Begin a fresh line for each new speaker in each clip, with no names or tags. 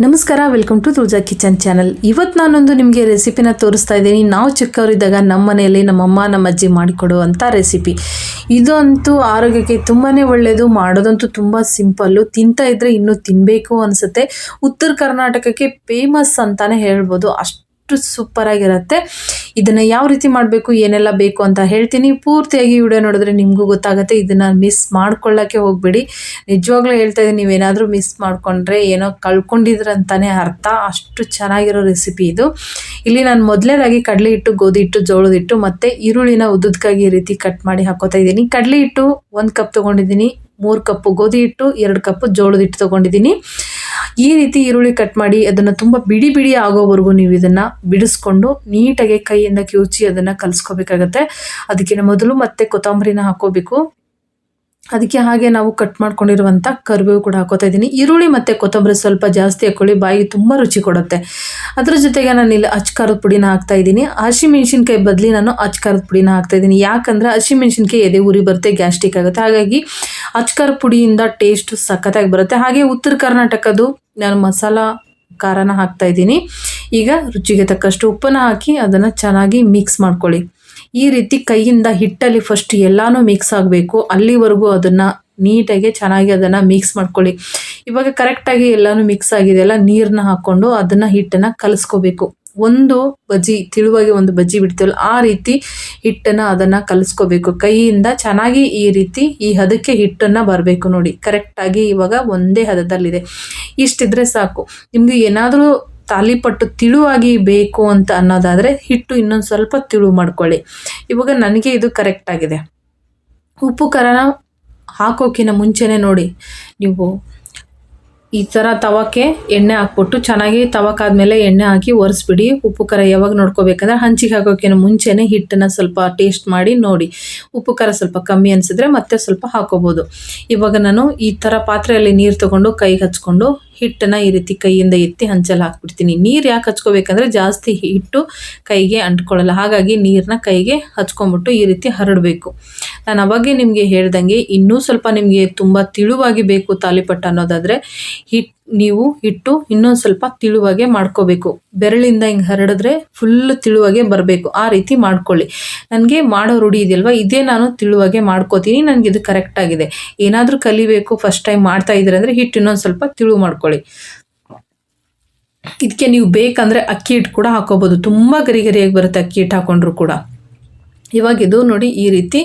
ನಮಸ್ಕಾರ welcome to Tulaja kitchen channel. ಇವತ್ತು ನಾನೊಂದು ನಿಮಗೆ ರೆಸಿಪಿನ ತೋರಿಸ್ತಾ ಇದ್ದೀನಿ. ನಾವು ಚಿಕ್ಕವರಿದ್ದಾಗ ನಮ್ಮ ಮನೆಯಲ್ಲಿ ನಮ್ಮಮ್ಮ ನಮ್ಮ ಅಜ್ಜಿ ಮಾಡಿಕೊಡುವಂಥ ರೆಸಿಪಿ ಇದಂತೂ ಆರೋಗ್ಯಕ್ಕೆ ತುಂಬಾ ಒಳ್ಳೆಯದು ಮಾಡೋದಂತೂ ತುಂಬ ಸಿಂಪಲ್ಲು ತಿಂತಾ ಇದ್ದರೆ ಇನ್ನೂ ತಿನ್ನಬೇಕು ಅನಿಸುತ್ತೆ. ಉತ್ತರ ಕರ್ನಾಟಕಕ್ಕೆ ಫೇಮಸ್ ಅಂತಲೇ ಹೇಳ್ಬೋದು. ಅಷ್ಟು ಸೂಪರ್ ಆಗಿರುತ್ತೆ. ಇದನ್ನ ಯಾವ ರೀತಿ ಮಾಡಬೇಕು, ಏನೆಲ್ಲ ಬೇಕು ಅಂತ ಹೇಳ್ತೀನಿ. ಪೂರ್ತಿಯಾಗಿ ವಿಡಿಯೋ ನೋಡಿದ್ರೆ ನಿಮಗೂ ಗೊತ್ತಾಗುತ್ತೆ, ಇದನ್ನ ಮಿಸ್ ಮಾಡ್ಕೊಳ್ಳೋಕ್ಕೆ ಹೋಗಬೇಡಿ. ನಿಜವಾಗ್ಲೂ ಹೇಳ್ತಾ ಇದ್ದೀನಿ, ನೀವೇನಾದರೂ ಮಿಸ್ ಮಾಡ್ಕೊಂಡ್ರೆ ಏನೋ ಕಳ್ಕೊಂಡಿದ್ರಂತಾನೆ ಅರ್ಥ. ಅಷ್ಟು ಚೆನ್ನಾಗಿರೋ ರೆಸಿಪಿ ಇದು. ಇಲ್ಲಿ ನಾನು ಮೊದಲೇದಾಗಿ ಕಡಲೆ ಹಿಟ್ಟು ಗೋಧಿ ಹಿಟ್ಟು ಜೋಳದ ಹಿಟ್ಟು ಮತ್ತು ಈರುಳ್ಳಿನ ಉದ್ದುದ್ಕಾಗಿ ಈ ರೀತಿ ಕಟ್ ಮಾಡಿ ಹಾಕೋತಾ ಇದ್ದೀನಿ. ಕಡಲೆ ಹಿಟ್ಟು ಒಂದು ಕಪ್ ತೊಗೊಂಡಿದ್ದೀನಿ, ಮೂರು ಕಪ್ಪು ಗೋಧಿ ಹಿಟ್ಟು ಎರಡು ಕಪ್ಪು ಜೋಳದ ಹಿಟ್ಟು ತೊಗೊಂಡಿದ್ದೀನಿ. ಈ ರೀತಿ ಈರುಳ್ಳಿ ಕಟ್ ಮಾಡಿ ಅದನ್ನ ತುಂಬಾ ಬಿಡಿ ಬಿಡಿ ಆಗೋವರೆಗೂ ನೀವು ಇದನ್ನ ಬಿಡಿಸ್ಕೊಂಡು ನೀಟಾಗಿ ಕೈಯಿಂದ ಕಿವುಚಿ ಅದನ್ನ ಕಲಿಸ್ಕೋಬೇಕಾಗತ್ತೆ. ಅದಕ್ಕೆ ಮೊದಲು ಮತ್ತೆ ಕೊತ್ತಂಬರಿನ ಹಾಕೋಬೇಕು. ಅದಕ್ಕೆ ಹಾಗೆ ನಾವು ಕಟ್ ಮಾಡ್ಕೊಂಡಿರುವಂಥ ಕರಿಬೇವು ಕೂಡ ಹಾಕೋತಾ ಇದ್ದೀನಿ. ಈರುಳ್ಳಿ ಮತ್ತು ಕೊತ್ತಂಬರಿ ಸ್ವಲ್ಪ ಜಾಸ್ತಿ ಹಾಕ್ಕೊಳ್ಳಿ ಬಾಯಿಗೆ ತುಂಬ ರುಚಿ ಕೊಡುತ್ತೆ. ಅದ್ರ ಜೊತೆಗೆ ನಾನು ಇಲ್ಲಿ ಅಚ್ಕಾರದ ಪುಡಿನ ಹಾಕ್ತಾ ಇದ್ದೀನಿ. ಹಸಿಮೆಣ್ಸಿನ್ಕಾಯಿ ಬದಲಿ ನಾನು ಅಚ್ಕಾರದ ಪುಡಿನ ಹಾಕ್ತಾ ಇದ್ದೀನಿ. ಯಾಕಂದರೆ ಹಸಿಮೆಣ್ಸಿನ್ಕಾಯಿ ಎದೆ ಉರಿ ಬರುತ್ತೆ, ಗ್ಯಾಸ್ಟ್ರಿಕ್ ಆಗುತ್ತೆ. ಹಾಗಾಗಿ ಅಚ್ಕಾರ ಪುಡಿಯಿಂದ ಟೇಸ್ಟ್ ಸಖತ್ತಾಗಿ ಬರುತ್ತೆ. ಹಾಗೆ ಉತ್ತರ ಕರ್ನಾಟಕದ್ದು ನಾನು ಮಸಾಲ ಖಾರನ ಹಾಕ್ತಾ ಇದ್ದೀನಿ. ಈಗ ರುಚಿಗೆ ತಕ್ಕಷ್ಟು ಉಪ್ಪನ್ನು ಹಾಕಿ ಅದನ್ನು ಚೆನ್ನಾಗಿ ಮಿಕ್ಸ್ ಮಾಡ್ಕೊಳ್ಳಿ. ಈ ರೀತಿ ಕೈಯಿಂದ ಹಿಟ್ಟಲ್ಲಿ ಫಸ್ಟ್ ಎಲ್ಲಾನು ಮಿಕ್ಸ್ ಆಗಬೇಕು. ಅಲ್ಲಿವರೆಗೂ ಅದನ್ನು ನೀಟಾಗಿ ಚೆನ್ನಾಗಿ ಅದನ್ನು ಮಿಕ್ಸ್ ಮಾಡ್ಕೊಳ್ಳಿ. ಇವಾಗ ಕರೆಕ್ಟಾಗಿ ಎಲ್ಲಾನು ಮಿಕ್ಸ್ ಆಗಿದೆಯಲ್ಲ ನೀರನ್ನ ಹಾಕ್ಕೊಂಡು ಅದನ್ನು ಹಿಟ್ಟನ್ನು ಕಲಿಸ್ಕೋಬೇಕು. ಒಂದು ಬಜ್ಜಿ, ತಿಳುವಾಗಿ ಒಂದು ಬಜ್ಜಿ ಬಿಡ್ತೀವಲ್ಲ, ಆ ರೀತಿ ಹಿಟ್ಟನ್ನು ಅದನ್ನು ಕಲಿಸ್ಕೋಬೇಕು. ಕೈಯಿಂದ ಚೆನ್ನಾಗಿ ಈ ರೀತಿ ಈ ಹದಕ್ಕೆ ಹಿಟ್ಟನ್ನು ಬರಬೇಕು ನೋಡಿ. ಕರೆಕ್ಟಾಗಿ ಇವಾಗ ಒಂದೇ ಹದದಲ್ಲಿದೆ. ಇಷ್ಟಿದ್ರೆ ಸಾಕು. ನಿಮಗೆ ಏನಾದರೂ ತಾಲಿಪಟ್ಟು ತಿಳುವಾಗಿ ಬೇಕು ಅಂತ ಅನ್ನೋದಾದರೆ ಹಿಟ್ಟು ಇನ್ನೊಂದು ಸ್ವಲ್ಪ ತಿಳು ಮಾಡ್ಕೊಳ್ಳಿ. ಇವಾಗ ನನಗೆ ಇದು ಕರೆಕ್ಟ್ ಆಗಿದೆ. ಉಪ್ಪು ಖಾರನ ಹಾಕೋಕ್ಕಿಂತ ಮುಂಚೆನೇ ನೋಡಿ. ನೀವು ಈ ಥರ ತವಕ್ಕೆ ಎಣ್ಣೆ ಹಾಕ್ಬಿಟ್ಟು ಚೆನ್ನಾಗಿ ತವಕ್ಕಾದ್ಮೇಲೆ ಎಣ್ಣೆ ಹಾಕಿ ಒರೆಸ್ಬಿಡಿ. ಉಪ್ಪು ಖಾರ ಯಾವಾಗ ನೋಡ್ಕೋಬೇಕಂದ್ರೆ ಹಂಚಿಗೆ ಹಾಕೋಕ್ಕಿಂತ ಮುಂಚೆನೇ ಹಿಟ್ಟನ್ನು ಸ್ವಲ್ಪ ಟೇಸ್ಟ್ ಮಾಡಿ ನೋಡಿ. ಉಪ್ಪು ಖಾರ ಸ್ವಲ್ಪ ಕಮ್ಮಿ ಅನಿಸಿದ್ರೆ ಮತ್ತೆ ಸ್ವಲ್ಪ ಹಾಕೋಬೋದು. ಇವಾಗ ನಾನು ಈ ಥರ ಪಾತ್ರೆಯಲ್ಲಿ ನೀರು ತೊಗೊಂಡು ಕೈಗೆ ಹಚ್ಕೊಂಡು ಹಿಟ್ಟನ್ನು ಈ ರೀತಿ ಕೈಯಿಂದ ಎತ್ತಿ ಹಂಚಲ್ಲಿ ಹಾಕ್ಬಿಡ್ತೀನಿ. ನೀರು ಯಾಕೆ ಹಚ್ಕೋಬೇಕಂದ್ರೆ ಜಾಸ್ತಿ ಹಿಟ್ಟು ಕೈಗೆ ಅಂಟ್ಕೊಳ್ಳಲ್ಲ. ಹಾಗಾಗಿ ನೀರನ್ನ ಕೈಗೆ ಹಚ್ಕೊಂಬಿಟ್ಟು ಈ ರೀತಿ ಹರಡಬೇಕು. ನಾನು ಅವಾಗೆ ನಿಮಗೆ ಹೇಳ್ದಂಗೆ ಇನ್ನೂ ಸ್ವಲ್ಪ ನಿಮಗೆ ತುಂಬ ತಿಳುವಾಗಿ ಬೇಕು ತಾಲಿಪಟ್ಟು ಅನ್ನೋದಾದರೆ, ಹಿಟ್, ನೀವು ಹಿಟ್ಟು ಇನ್ನೊಂದು ಸ್ವಲ್ಪ ತಿಳುವಾಗೆ ಮಾಡ್ಕೋಬೇಕು. ಬೆರಳಿಂದ ಹಿಂಗೆ ಹರಡಿದ್ರೆ ಫುಲ್ ತಿಳುವಾಗೆ ಬರಬೇಕು. ಆ ರೀತಿ ಮಾಡ್ಕೊಳ್ಳಿ. ನನಗೆ ಮಾಡೋ ರೂಢಿ ಇದೆಯಲ್ವ? ಇದೇ ನಾನು ತಿಳುವಾಗೆ ಮಾಡ್ಕೋತೀನಿ. ನನಗೆ ಇದು ಕರೆಕ್ಟ್ ಆಗಿದೆ. ಏನಾದರೂ ಕಲಿಬೇಕು ಫಸ್ಟ್ ಟೈಮ್ ಮಾಡ್ತಾ ಇದ್ರೆ ಅಂದರೆ ಹಿಟ್ಟು ಇನ್ನೊಂದು ಸ್ವಲ್ಪ ತಿಳು ಮಾಡ್ಕೊಳ್ಳಿ. ಇದಕ್ಕೆ ನೀವು ಬೇಕಂದರೆ ಅಕ್ಕಿ ಹಿಟ್ಟು ಕೂಡ ಹಾಕೋಬೋದು. ತುಂಬ ಗರಿ ಗರಿಯಾಗಿ ಬರುತ್ತೆ ಅಕ್ಕಿ ಹಿಟ್ಟು ಹಾಕೊಂಡ್ರು ಕೂಡ. ಇವಾಗ ಇದು ನೋಡಿ ಈ ರೀತಿ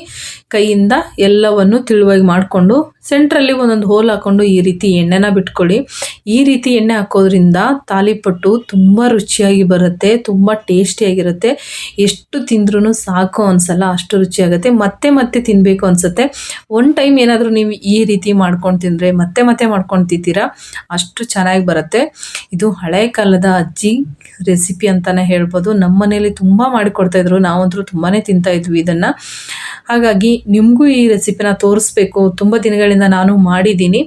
ಕೈಯಿಂದ ಎಲ್ಲವನ್ನು ತಿಳುವಾಗಿ ಮಾಡಿಕೊಂಡು ಸೆಂಟ್ರಲ್ಲಿ ಒಂದೊಂದು ಹೋಲ್ ಹಾಕ್ಕೊಂಡು ಈ ರೀತಿ ಎಣ್ಣೆನ ಬಿಟ್ಕೊಳ್ಳಿ. ಈ ರೀತಿ ಎಣ್ಣೆ ಹಾಕೋದ್ರಿಂದ ತಾಲಿಪಟ್ಟು ತುಂಬ ರುಚಿಯಾಗಿ ಬರುತ್ತೆ, ತುಂಬ ಟೇಸ್ಟಿಯಾಗಿರುತ್ತೆ ಎಷ್ಟು ತಿಂದ್ರೂ ಸಾಕು ಅನ್ಸಲ್ಲ, ಅಷ್ಟು ರುಚಿಯಾಗುತ್ತೆ ಮತ್ತೆ ಮತ್ತೆ ತಿನ್ನಬೇಕು ಅನಿಸುತ್ತೆ. ಒನ್ ಟೈಮ್ ಏನಾದರೂ ನೀವು ಈ ರೀತಿ ಮಾಡ್ಕೊಂಡು ತಿಂದರೆ, ಮತ್ತೆ ಮತ್ತೆ ಮಾಡ್ಕೊಂಡು ತಿಂತೀರಾ, ಅಷ್ಟು ಚೆನ್ನಾಗಿ ಬರುತ್ತೆ. ಇದು ಹಳೆ ಕಾಲದ ಅಜ್ಜಿ ರೆಸಿಪಿ ಅಂತಲೇ ಹೇಳ್ಬೋದು. ನಮ್ಮ ಮನೇಲಿ ತುಂಬ ಮಾಡಿಕೊಡ್ತಾಯಿದ್ರು ನಾವಂತರೂ ತುಂಬಾ ತಿಂತಾಯಿದ್ವಿ ಇದನ್ನು. ಹಾಗಾಗಿ ನಿಮಗೂ ಈ ರೆಸಿಪಿನ ತೋರಿಸ್ಬೇಕು. ತುಂಬ ದಿನಗಳಿಂದ ನಾನು ಮಾಡಿದ್ದೀನಿ.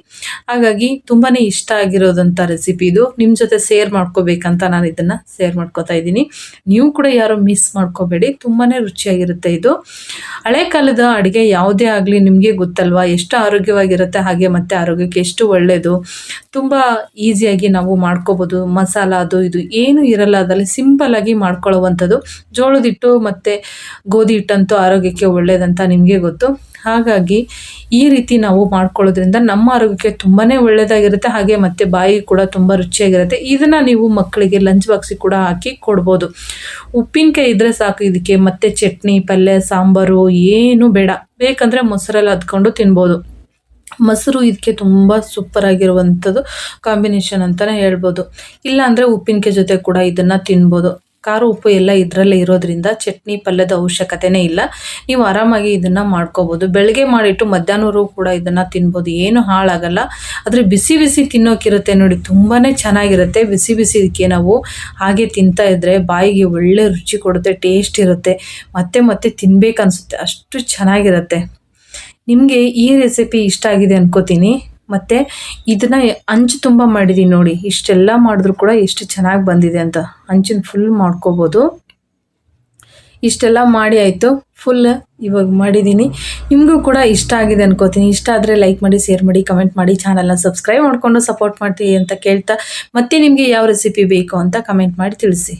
ಹಾಗಾಗಿ ತುಂಬಾ ಇಷ್ಟ ಆಗಿರೋದಂಥ ರೆಸಿಪಿ ಇದು. ನಿಮ್ಮ ಜೊತೆ ಶೇರ್ ಮಾಡ್ಕೋಬೇಕಂತ ನಾನು ಇದನ್ನು ಶೇರ್ ಮಾಡ್ಕೋತಾ ಇದ್ದೀನಿ. ನೀವು ಕೂಡ ಯಾರು ಮಿಸ್ ಮಾಡ್ಕೋಬೇಡಿ. ತುಂಬಾ ರುಚಿಯಾಗಿರುತ್ತೆ ಇದು. ಹಳೆ ಕಾಲದ ಅಡುಗೆ ಯಾವುದೇ ಆಗಲಿ ನಿಮಗೆ ಗೊತ್ತಲ್ವಾ? ಎಷ್ಟು ಆರೋಗ್ಯವಾಗಿರುತ್ತೆ? ಹಾಗೆ ಮತ್ತೆ ಆರೋಗ್ಯಕ್ಕೆ ಎಷ್ಟು ಒಳ್ಳೆಯದು ತುಂಬ ಈಸಿಯಾಗಿ ನಾವು ಮಾಡ್ಕೋಬೋದು. ಮಸಾಲ ಅದು ಇದು ಏನು ಇರಲ್ಲ. ಅದರಲ್ಲಿ ಸಿಂಪಲ್ಲಾಗಿ ಮಾಡ್ಕೊಳ್ಳುವಂಥದ್ದು. ಜೋಳದ ಹಿಟ್ಟು ಮತ್ತು ಗೋಧಿ ಹಿಟ್ಟಂತೂ ಆರೋಗ್ಯಕ್ಕೆ ಒಳ್ಳೆಯದಂತ ನಿಮಗೆ ಗೊತ್ತು. ಹಾಗಾಗಿ ಈ ರೀತಿ ನಾವು ಮಾಡ್ಕೊಳ್ಳೋದ್ರಿಂದ ನಮ್ಮ ಆರೋಗ್ಯಕ್ಕೆ ತುಂಬಾ ಒಳ್ಳೆಯದಾಗಿರುತ್ತೆ ಹಾಗೆ ಮತ್ತು ಬಾಯಿ ಕೂಡ ತುಂಬ ರುಚಿಯಾಗಿರುತ್ತೆ. ಇದನ್ನು ನೀವು ಮಕ್ಕಳಿಗೆ ಲಂಚ್ ಬಾಕ್ಸಿಗೆ ಕೂಡ ಹಾಕಿ ಕೊಡ್ಬೋದು. ಉಪ್ಪಿನಕಾಯಿ ಇದ್ದರೆ ಸಾಕು ಇದಕ್ಕೆ. ಮತ್ತೆ ಚಟ್ನಿ, ಪಲ್ಯ, ಸಾಂಬಾರು ಏನು ಬೇಡ. ಬೇಕಂದರೆ ಮೊಸರಲ್ಲಿ ಹತ್ಕೊಂಡು ತಿನ್ಬೋದು. ಮೊಸರು ಇದಕ್ಕೆ ತುಂಬ ಸೂಪರ್ ಆಗಿರುವಂಥದ್ದು ಕಾಂಬಿನೇಷನ್ ಅಂತಲೇ ಹೇಳ್ಬೋದು. ಇಲ್ಲಾಂದರೆ ಉಪ್ಪಿನಕಾಯಿ ಜೊತೆ ಕೂಡ ಇದನ್ನು ತಿನ್ಬೋದು. ಖಾರ ಉಪ್ಪು ಎಲ್ಲ ಇದರಲ್ಲೇ ಇರೋದ್ರಿಂದ ಚಟ್ನಿ ಪಲ್ಯದ ಅವಶ್ಯಕತೆನೇ ಇಲ್ಲ. ನೀವು ಆರಾಮಾಗಿ ಇದನ್ನು ಮಾಡ್ಕೋಬೋದು. ಬೆಳಗ್ಗೆ ಮಾಡಿಟ್ಟು ಮಧ್ಯಾಹ್ನವರೆಗೂ ಕೂಡ ಇದನ್ನು ತಿನ್ಬೋದು. ಏನು ಹಾಳಾಗಲ್ಲ. ಆದರೆ ಬಿಸಿ ಬಿಸಿ ತಿನ್ನೋಕ್ಕಿರುತ್ತೆ ನೋಡಿ ತುಂಬಾ ಚೆನ್ನಾಗಿರುತ್ತೆ. ಬಿಸಿ ಬಿಸಿ ಇದಕ್ಕೆ ನಾವು ಹಾಗೆ ತಿಂತಾ ಇದ್ದರೆ ಬಾಯಿಗೆ ಒಳ್ಳೆ ರುಚಿ ಕೊಡುತ್ತೆ, ಟೇಸ್ಟ್ ಇರುತ್ತೆ. ಮತ್ತೆ ಮತ್ತೆ ತಿನ್ಬೇಕನ್ಸುತ್ತೆ. ಅಷ್ಟು ಚೆನ್ನಾಗಿರುತ್ತೆ. ನಿಮಗೆ ಈ ರೆಸಿಪಿ ಇಷ್ಟ ಆಗಿದೆ ಅನ್ಕೋತೀನಿ. ಮತ್ತು ಇದನ್ನು ಅಂಚು ತುಂಬ ಮಾಡಿದ್ದೀನಿ ನೋಡಿ. ಇಷ್ಟೆಲ್ಲ ಮಾಡಿದ್ರು ಕೂಡ ಎಷ್ಟು ಚೆನ್ನಾಗಿ ಬಂದಿದೆ ಅಂತ. ಅಂಚಿನ ಫುಲ್ ಮಾಡ್ಕೋಬೋದು. ಇಷ್ಟೆಲ್ಲ ಮಾಡಿ ಆಯಿತು. ಫುಲ್ ಇವಾಗ ಮಾಡಿದ್ದೀನಿ ನಿಮಗೂ ಕೂಡ ಇಷ್ಟ ಆಗಿದೆ ಅನ್ಕೋತೀನಿ. ಇಷ್ಟ ಆದರೆ ಲೈಕ್ ಮಾಡಿ ಶೇರ್ ಮಾಡಿ ಕಮೆಂಟ್ ಮಾಡಿ ಚಾನಲ್ನ ಸಬ್ಸ್ಕ್ರೈಬ್ ಮಾಡಿಕೊಂಡು ಸಪೋರ್ಟ್ ಮಾಡ್ತೀವಿ ಅಂತ ಕೇಳ್ತಾ ಮತ್ತೆ ನಿಮಗೆ ಯಾವ ರೆಸಿಪಿ ಬೇಕು ಅಂತ ಕಮೆಂಟ್ ಮಾಡಿ ತಿಳಿಸಿ.